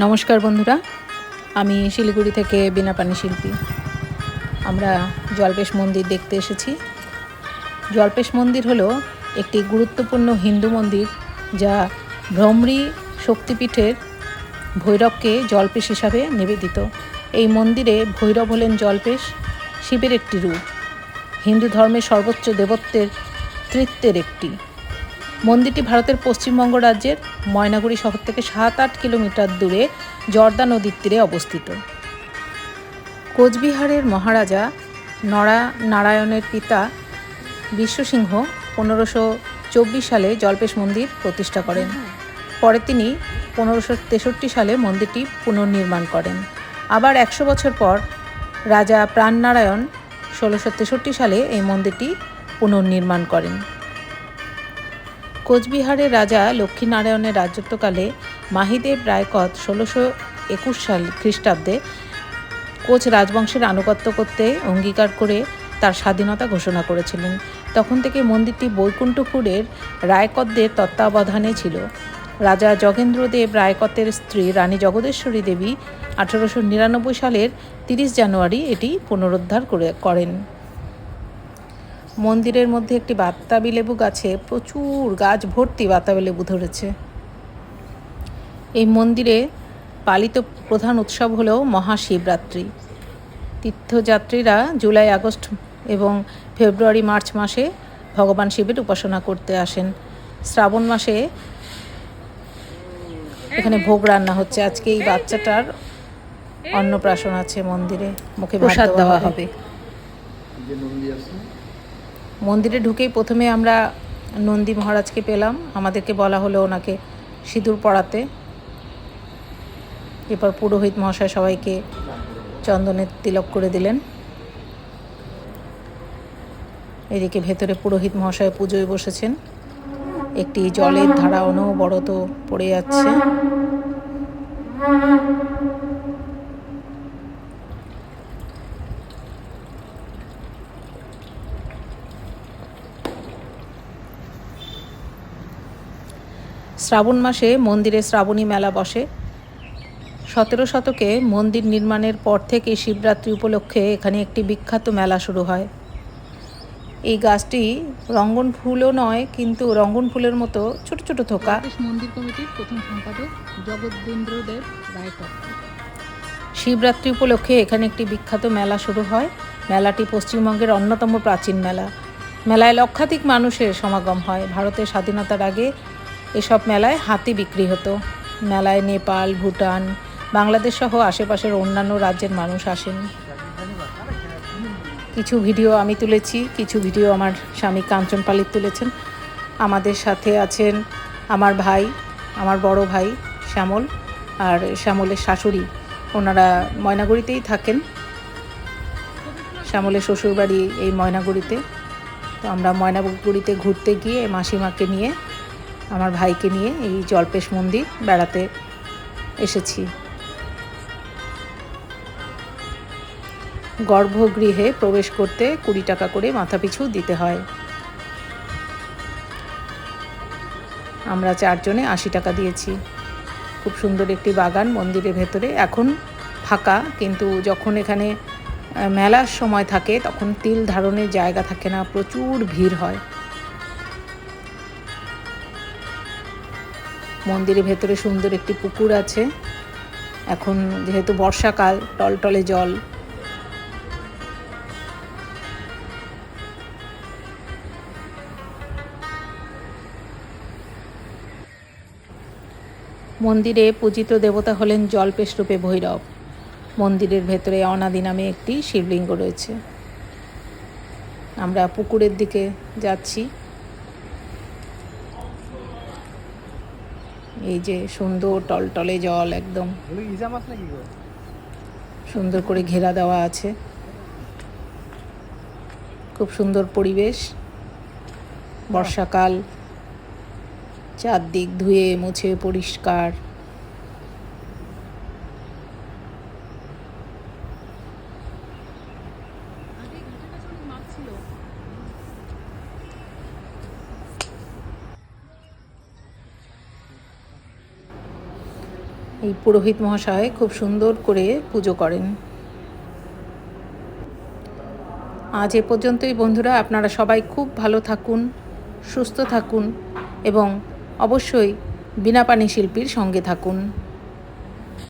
নমস্কার বন্ধুরা, আমি শিলিগুড়ি থেকে বিনাপানি শিল্পী। আমরা জলপেশ মন্দির দেখতে এসেছি। জলপেশ মন্দির হলো একটি গুরুত্বপূর্ণ হিন্দু মন্দির যা ভ্রমরী শক্তিপীঠের ভৈরবকে জলপেশ হিসাবে নিবেদিত। এই মন্দিরে ভৈরব হলেন জলপেশ শিবের একটি রূপ। হিন্দু ধর্মের সর্বোচ্চ দেবত্বের তৃত্বের একটি। মন্দিরটি ভারতের পশ্চিমবঙ্গ রাজ্যের ময়নাগুড়ি শহর থেকে সাত আট কিলোমিটার দূরে জর্দা নদীর তীরে অবস্থিত। কোচবিহারের মহারাজা নরা নারায়ণের পিতা বিশ্বসিংহ পনেরোশো চব্বিশ সালে জল্পেশ মন্দির প্রতিষ্ঠা করেন। পরে তিনি পনেরোশো তেষট্টি সালে মন্দিরটি পুনর্নির্মাণ করেন। আবার একশো বছর পর রাজা প্রাণনারায়ণ ষোলোশো তেষট্টি সালে এই মন্দিরটি পুনর্নির্মাণ করেন। কোচবিহারের রাজা লক্ষ্মীনারায়ণের রাজত্বকালে মাহিদেব রায়কত ষোলোশো একুশ সাল খ্রিস্টাব্দে কোচ রাজবংশের আনুগত্য করতে অঙ্গীকার করে তার স্বাধীনতা ঘোষণা করেছিলেন। তখন থেকে মন্দিরটি বৈকুণ্ঠপুরের রায়কতদের তত্ত্বাবধানে ছিল। রাজা জগেন্দ্রদেব রায়কতের স্ত্রী রানী জগদেশ্বরী দেবী আঠারোশো নিরানব্বই সালের তিরিশ জানুয়ারি এটি পুনরুদ্ধার করে করেন। মন্দিরের মধ্যে একটি বাতাবি লেবু গাছে প্রচুর গাছ ভর্তি বাতাবি লেবু ধরেছে। এই মন্দিরে পালিত প্রধান উৎসব হলো মহাশিবরাত্রি। তীর্থযাত্রীরা জুলাই আগস্ট এবং ফেব্রুয়ারি মার্চ মাসে ভগবান শিবের উপাসনা করতে আসেন। শ্রাবণ মাসে এখানে ভোগ রান্না হচ্ছে। আজকে এই বাচ্চাটার অন্নপ্রাশন আছে মন্দিরে। মুখে প্রসাদ দেওয়া হবে। মন্দিরে ঢুকেই প্রথমে আমরা নন্দী মহারাজকে পেলাম। আমাদেরকে বলা হলো ওনাকে সিঁদুর পড়াতে এরপর পুরোহিত মহাশয় সবাইকে চন্দনের তিলক করে দিলেন। এদিকে ভেতরে পুরোহিত মহাশয় পুজোয় বসেছেন। একটি জলের ধারা অনবরত পড়ে যাচ্ছে। শ্রাবণ মাসে মন্দিরে শ্রাবণী মেলা বসে। সতেরো শতকে মন্দির নির্মাণের পর থেকে শিবরাত্রি উপলক্ষে এখানে একটি বিখ্যাত মেলা শুরু হয়। এই গাছটি রঙ্গন ফুলও নয় কিন্তু রঙ্গন ফুলের মতো ছোট ছোট থোকা। মন্দির কমিটির প্রথম সম্পাদক জগদ্দেন্দ্রদেব রায়কর। শিবরাত্রি উপলক্ষে এখানে একটি বিখ্যাত মেলা শুরু হয়। মেলাটি পশ্চিমবঙ্গের অন্যতম প্রাচীন মেলা। মেলায় লক্ষাধিক মানুষের সমাগম হয়। ভারতের স্বাধীনতার আগে এসব মেলায় হাতি বিক্রি হতো। মেলায় নেপাল, ভুটান, বাংলাদেশ সহ আশেপাশের অন্যান্য রাজ্যের মানুষ আসেন। কিছু ভিডিও আমি তুলেছি, কিছু ভিডিও আমার স্বামী কাঞ্চন পালিত তুলেছেন। আমাদের সাথে আছেন আমার ভাই, আমার বড় ভাই শ্যামল আর শ্যামলের শাশুড়ি। ওনারা ময়নাগুড়িতেই থাকেন। শ্যামলের শ্বশুরবাড়ি এই ময়নাগুড়িতে। তো আমরা ময়নাগুড়িতে ঘুরতে গিয়ে মাসিমাকে নিয়ে আমার ভাইকে নিয়ে এই জলপেশ মন্দির বেড়াতে এসেছি। গর্ভগৃহে প্রবেশ করতে কুড়ি টাকা করে মাথাপিছু দিতে হয়। আমরা চারজনে আশি টাকা দিয়েছি। খুব সুন্দর একটি বাগান মন্দিরের ভেতরে। এখন ফাঁকা, কিন্তু যখন এখানে মেলার সময় থাকে, তখন তিল ধারণের জায়গা থাকে না, প্রচুর ভিড় হয়। মন্দিরের ভেতরে সুন্দর একটি পুকুর আছে। এখন যেহেতু বর্ষাকাল, টলটলে জল। মন্দিরে পূজিত দেবতা হলেন জলপেশ রূপে ভৈরব। মন্দিরের ভেতরে অনাদি নামে একটি শিবলিঙ্গ রয়েছে। আমরা পুকুরের দিকে যাচ্ছি। এই যে সুন্দর টলটলে জল একদম। সুন্দর করে ঘেরা দেওয়া আছে। খুব সুন্দর পরিবেশ। বর্ষাকাল। চারদিক ধুয়ে মুছে পরিষ্কার আগে ঘাটের কাছে অনেক মাছ ছিল এই পুরোহিত মহাশয় খুব সুন্দর করে পুজো করেন। আজ এ পর্যন্তই বন্ধুরা, আপনারা সবাই খুব ভালো থাকুন, সুস্থ থাকুন এবং অবশ্যই বিনা পানি শিল্পীর সঙ্গে থাকুন।